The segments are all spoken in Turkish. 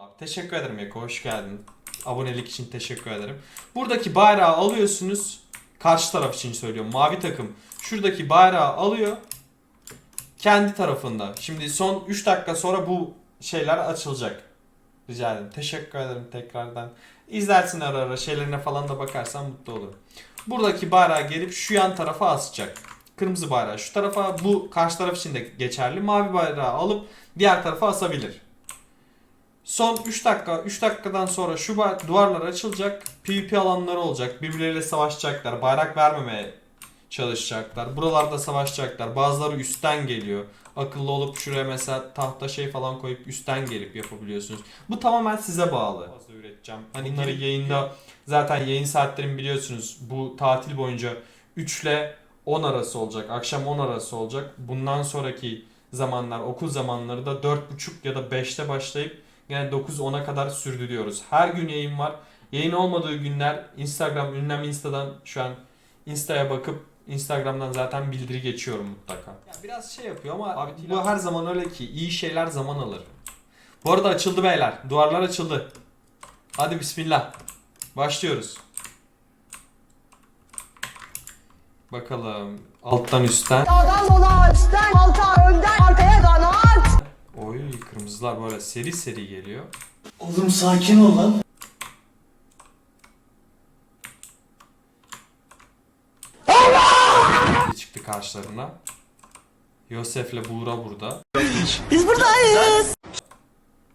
Abi, teşekkür ederim Eko. Hoş geldin. Abonelik için teşekkür ederim. Buradaki bayrağı alıyorsunuz. Karşı taraf için söylüyorum. Mavi takım şuradaki bayrağı alıyor. Kendi tarafında. Şimdi son 3 dakika sonra bu şeyler açılacak. Rica ederim. Teşekkür ederim tekrardan. İzlersin ara ara şeylerine falan da bakarsan mutlu olurum. Buradaki bayrağı gelip şu yan tarafa asacak. Kırmızı bayrağı şu tarafa bu karşı taraf için de geçerli. Mavi bayrağı alıp diğer tarafa asabilir. Son 3 dakika, 3 dakikadan sonra şu duvarlar açılacak. PvP alanları olacak. Birbirleriyle savaşacaklar. Bayrak vermemeye çalışacaklar. Buralarda savaşacaklar. Bazıları üstten geliyor. Akıllı olup şuraya mesela tahta şey falan koyup üstten gelip yapabiliyorsunuz. Bu tamamen size bağlı. Fazla üreteceğim. Hani bunları yayında zaten yayın saatlerimi biliyorsunuz. Bu tatil boyunca 3 ile 10 arası olacak. Akşam 10 arası olacak. Bundan sonraki zamanlar, okul zamanları da 4.30 ya da 5'te başlayıp yani 9-10'a kadar sürdürüyoruz. Her gün yayın var. Yayın olmadığı günler Instagram, ünlem Insta'dan şu an Insta'ya bakıp Instagram'dan zaten bildiri geçiyorum mutlaka. Ya biraz şey yapıyor ama abi bu her zaman öyle ki iyi şeyler zaman alır. Bu arada açıldı beyler. Duvarlar açıldı. Hadi bismillah. Başlıyoruz. Bakalım alttan üstten. Sağdan sola üstten alta önden arkaya kanat. Oy kırmızılar böyle seri seri geliyor. Oğlum sakin ol lan. çıktı karşılarına. Yosef'le Buğra burada. Biz buradayız.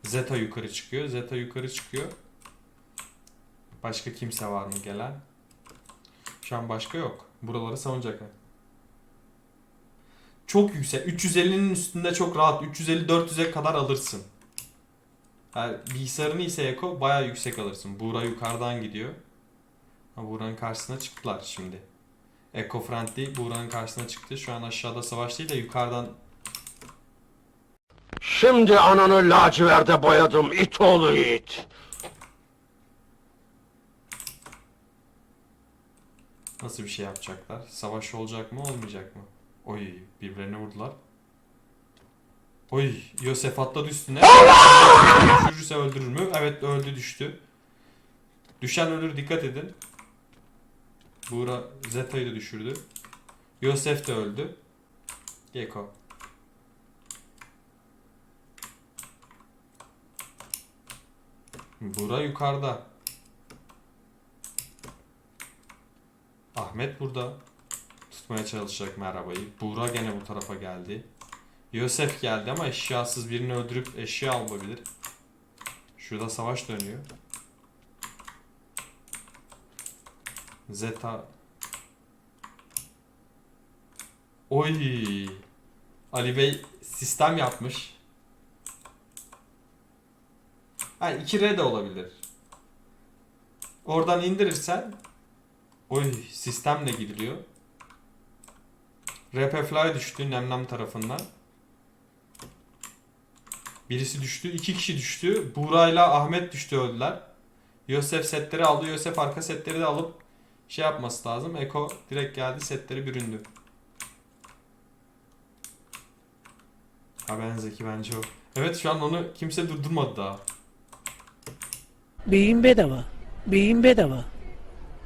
Zeta yukarı çıkıyor. Zeta yukarı çıkıyor. Başka kimse var mı gelen? Şu an başka yok. Buraları savunacaklar. Çok yüksek. 350'nin üstünde çok rahat. 350-400'e kadar alırsın. Yani bilgisayarını ise Eko baya yüksek alırsın. Buğra yukarıdan gidiyor. Ha, Buğra'nın karşısına çıktılar şimdi. Eko Friendly Buğra'nın karşısına çıktı. Şu an aşağıda savaş değil de yukarıdan Şimdi ananı laciverde boyadım it oğlu it. Nasıl bir şey yapacaklar? Savaş olacak mı olmayacak mı? Oy birbirlerine vurdular. Oy Yosef atladı üstüne. Düşürürse öldürür mü? Evet öldü düştü. Düşen ölür dikkat edin. Buğra Zeta'yı da düşürdü. Yosef de öldü. Geko. Buğra yukarıda. Ahmet burada. Tutmaya çalışacak merhabayı. Buğra gene bu tarafa geldi. Yosef geldi ama eşyasız birini öldürüp eşya alabilir. Şurada savaş dönüyor. Zeta. Oy. Ali Bey sistem yapmış. Ha 2R de olabilir. Oradan indirirsen Oy sistemle gidiliyor. RP Fly düştü Nemnem tarafından. Birisi düştü. iki kişi düştü. Buğra ile Ahmet düştü öldüler. Yosef setleri aldı. Yosef arka setleri de alıp şey yapması lazım. Eko direkt geldi setleri büründü. Ha ben Zeki bence o. Evet şu an onu kimse durdurmadı daha. Beyin bedava. Beyin bedava.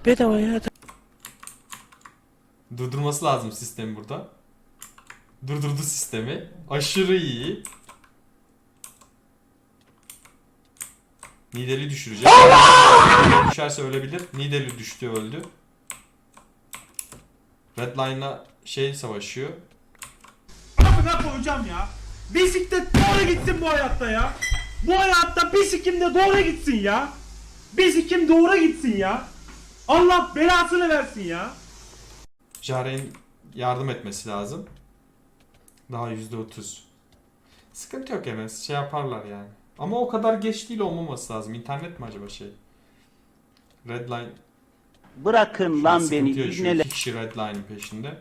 Bedava ya. Durdurması lazım sistemi burada. Durdurdu sistemi. Aşırı iyi. Nidal'i düşürecek. Düşerse ölebilir. Nidal'i düştü öldü. Redline'la şey savaşıyor. Amına koyacağım ya. Bisiklet doğru gitsin bu hayatta ya. Bu hayatta bisikim de doğru gitsin ya. Bisikim doğru gitsin ya. Allah belasını versin ya. Jare'nin yardım etmesi lazım. Daha %30. Sıkıntı yok Enes. Şey yaparlar yani. Ama o kadar geç değil olmaması lazım. İnternet mi acaba şey? Redline Bırakın lan Sıkıntı beni ibneler. İki kişi Redline'in peşinde.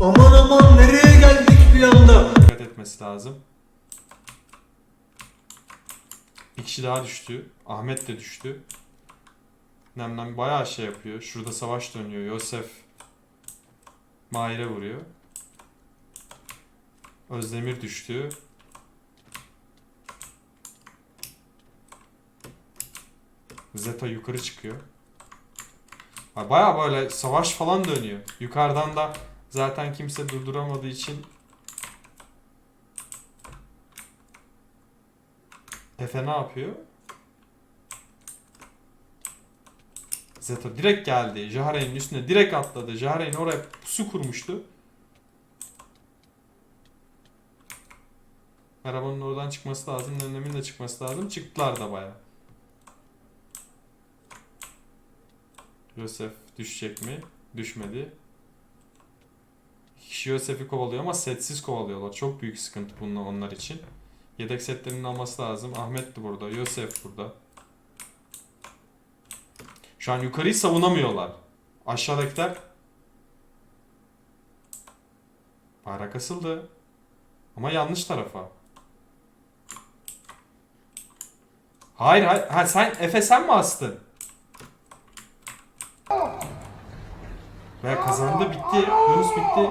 Aman aman nereye geldik bir anda? Dikkat etmesi lazım. Bir kişi daha düştü. Ahmet de düştü. Nemlem bayağı şey yapıyor. Şurada savaş dönüyor. Yosef Mahir'e vuruyor. Özdemir düştü. Zeta yukarı çıkıyor. Baya böyle savaş falan dönüyor. Yukarıdan da zaten kimse durduramadığı için Efe ne yapıyor? Zeta direkt geldi. Jahare'nin üstüne direkt atladı. Jahare'nin oraya pusu kurmuştu. Arabanın oradan çıkması lazım. Nenemin de çıkması lazım. Çıktılar da baya. Yosef düşecek mi? Düşmedi. Kişi Yosef'i kovalıyor ama setsiz kovalıyorlar. Çok büyük sıkıntı bununla onlar için. Yedek setlerinin alması lazım. Ahmet de burada. Yosef burada. An yukarıyı savunamıyorlar. Aşağıdakiler bayrak asıldı. Ama yanlış tarafa. Hayır hayır. Ha, sen Efe sen mi astın? Ve kazandı bitti. Yunus bitti.